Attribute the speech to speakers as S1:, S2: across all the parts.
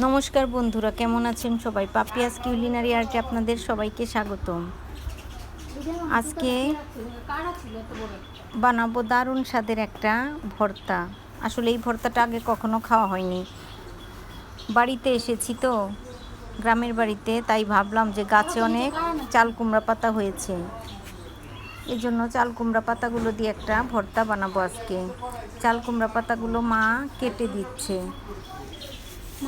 S1: নমস্কার বন্ধুরা, কেমন আছেন সবাই? পাপিয়াস কিউলিনারি আর্টে আপনাদের সবাইকে স্বাগতম। আজকে বানাবো দারুণ স্বাদের একটা ভর্তা। আসলে এই ভর্তাটা আগে কখনো খাওয়া হয়নি। বাড়িতে এসেছি তো, গ্রামের বাড়িতে, তাই ভাবলাম যে গাছে অনেক চাল কুমড়া পাতা হয়েছে। এই জন্য চাল কুমড়া পাতাগুলো দিয়ে একটা ভর্তা বানাবো আজকে। চাল কুমড়া পাতাগুলো মা কেটে দিচ্ছে।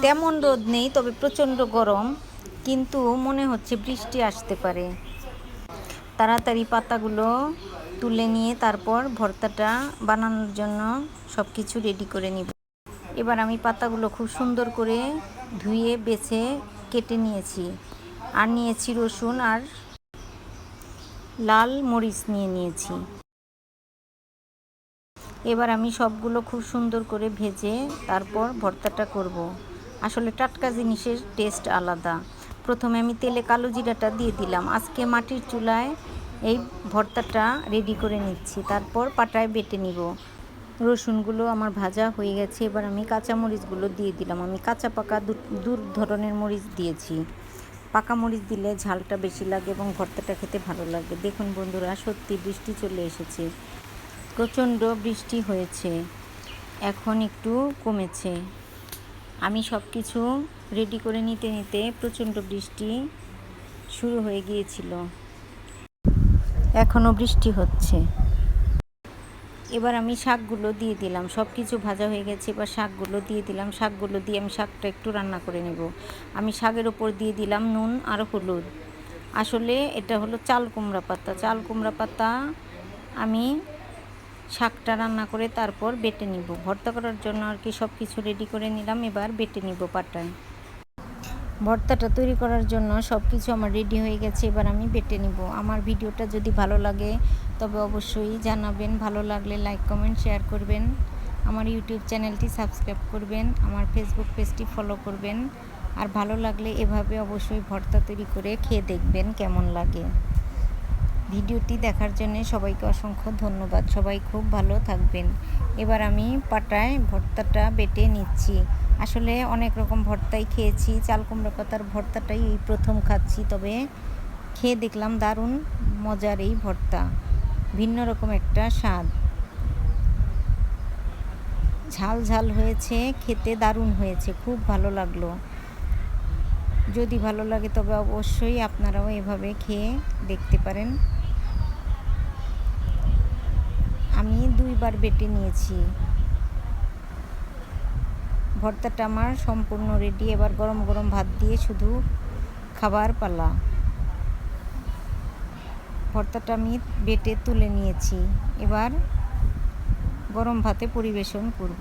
S1: তেমন রোদ নেই, তবে প্রচণ্ড গরম, কিন্তু মনে হচ্ছে বৃষ্টি আসতে পারে। তাড়াতাড়ি পাতাগুলো তুলে নিয়ে তারপর ভর্তাটা বানানোর জন্য সব কিছু রেডি করে নিব। এবার আমি পাতাগুলো খুব সুন্দর করে ধুয়ে, বেছে, কেটে নিয়েছি। আর নিয়েছি রসুন আর লাল মরিচ নিয়ে নিয়েছি। এবার আমি সবগুলো খুব সুন্দর করে ভেজে তারপর ভর্তাটা করব। আসলে টাটকা জিনিসের টেস্ট আলাদা। প্রথমে আমি তেলে কালো জিরাটা দিয়ে দিলাম। আজকে মাটির চুলায় এই ভর্তাটা রেডি করে নিচ্ছি। তারপর পাটায় বেটে নিব। রসুনগুলো আমার ভাজা হয়ে গেছে। এবার আমি কাঁচা মরিচগুলো দিয়ে দিলাম। আমি কাঁচা পাকা দু ধরনের মরিচ দিয়েছি। পাকা মরিচ দিলে ঝালটা বেশি লাগে এবং ভর্তাটা খেতে ভালো লাগে। দেখুন বন্ধুরা, সত্যি বৃষ্টি চলে এসেছে। প্রচণ্ড বৃষ্টি হয়েছে। এখন একটু কমেছে। আমি সব কিছু রেডি করে নিতে নিতে প্রচণ্ড বৃষ্টি শুরু হয়ে গিয়েছিল। এখনও বৃষ্টি হচ্ছে। এবার আমি শাকগুলো দিয়ে দিলাম। সব কিছু ভাজা হয়ে গেছে। এবার শাকগুলো দিয়ে দিলাম। শাকগুলো দিয়ে আমি শাকটা একটু রান্না করে নেব। আমি শাকের ওপর দিয়ে দিলাম নুন আর হলুদ। আসলে এটা হলো চাল কুমড়া পাতা। চাল কুমড়া পাতা আমি শাকটা রান্না করে তারপর বেটে নিব। ভর্তা করার জন্য আর কি সব কিছু রেডি করে নিলাম, এবার বেটে নিব পাটায়। ভর্তাটা তৈরি করার জন্য সব কিছু আমার রেডি হয়ে গেছে, এবার আমি বেটে নিব। আমার ভিডিওটা যদি ভালো লাগে, তবে অবশ্যই জানাবেন। ভালো লাগলে লাইক কমেন্ট শেয়ার করবেন। আমার ইউটিউব চ্যানেলটি সাবস্ক্রাইব করবেন। আমার ফেসবুক পেজটি ফলো করবেন। আর ভালো লাগলে এভাবে অবশ্যই ভর্তা তৈরি করে খেয়ে দেখবেন কেমন লাগে। ভিডিওটি দেখার জন্য সবাইকে অসংখ্য ধন্যবাদ। সবাই খুব ভালো থাকবেন। এবার আমি পাটায় ভর্তাটা বেটে নিচ্ছি। আসলে অনেক রকম ভর্তাই খেয়েছি। চাল কুমড়ো পাতার ভর্তাটাই এই প্রথম খাচ্ছি, তবে খেয়ে দেখলাম দারুণ মজার এই ভর্তা। ভিন্ন রকম একটা স্বাদ। ঝাল ঝাল হয়েছে, খেতে দারুণ হয়েছে, খুব ভালো লাগল। যদি ভালো লাগে, তবে অবশ্যই আপনারাও এভাবে খেয়ে দেখতে পারেন। আমি দুইবার বেটে নিয়েছি। ভর্তাটা আমার সম্পূর্ণ রেডি এবার গরম গরম ভাত দিয়ে শুধু খাবার পালা। ভর্তাটা আমি বেটে তুলে নিয়েছি। এবার গরম ভাতে পরিবেশন করব।